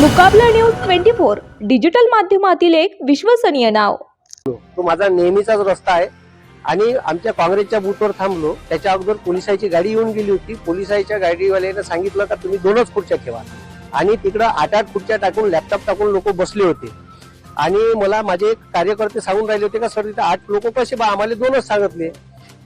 Mukabla news twenty four digital माध्यमातील एक विश्वसनीय नाव. तो माझा नेहमीचाच रस्ता आहे. आणि आमच्या काँग्रेसच्या बूथवर थांबलो. त्याच्या अगोदर पोलिसाची गाडी येऊन गेली होती. पोलिसाच्या गाडीवाल्याने सांगितलं का तुम्ही दोनच खुर्च्या ठेवा. आणि तिकडं आठ आठ खुर्च्या टाकून लॅपटॉप टाकून लोक बसले होते. आणि मला माझे कार्यकर्ते सांगून राहिले होते का सर तिथे आठ लोक कसे बा? आम्हाला दोनच सांगितले.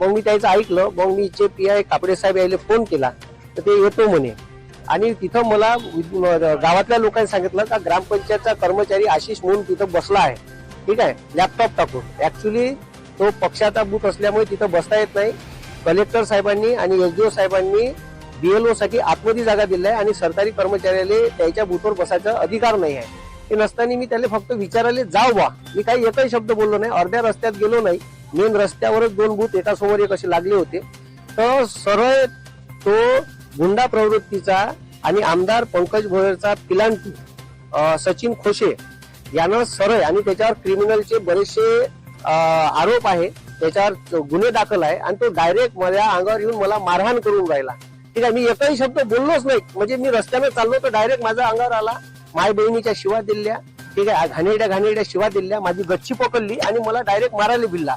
मग मी त्याचं ऐकलं. मग मी जे पी आय कापडे साहेब यायला फोन केला. तर ते येतो म्हणे. आणि तिथं मला गावातल्या लोकांनी सांगितलं का ग्रामपंचायतचा कर्मचारी आशिष म्हणून तिथं बसला आहे. ठीक आहे? लॅपटॉप टाकून. ऍक्च्युली तो पक्षाचा बूथ असल्यामुळे तिथं बसता येत नाही. कलेक्टर साहेबांनी आणि एसडीओ साहेबांनी बीएलओ साठी आतमध्ये जागा दिली आहे आणि सरकारी कर्मचाऱ्याला त्याच्या बूथवर बसायचा अधिकार नाही आहे. ते नसताना मी त्याला फक्त विचारायला जाऊ बा. मी काही एकही शब्द बोललो नाही. अर्ध्या रस्त्यात गेलो नाही. मेन रस्त्यावरच दोन बूथ एकासमोर एक असे लागले होते. तर सरळ तो गुंडा प्रवृत्तीचा आणि आमदार पंकज भोयरचा पिलांटी सचिन खोशे यानं सरळ आणि त्याच्यावर क्रिमिनलचे बरेचसे आरोप आहे. त्याच्यावर गुन्हे दाखल आहे आणि तो डायरेक्ट माझ्या अंगावर येऊन मला मारहाण करून राहिला. ठीक आहे मी एकही शब्द बोललोच नाही. म्हणजे मी रस्त्याने चाललो तर डायरेक्ट माझ्या अंगावर आला. माय बहिणीच्या शिवा दिल्या. ठीक आहे घाणेरड्या घाणेरड्या शिवा दिल्या. माझी गच्ची पकडली आणि मला डायरेक्ट मारायला भिल्ला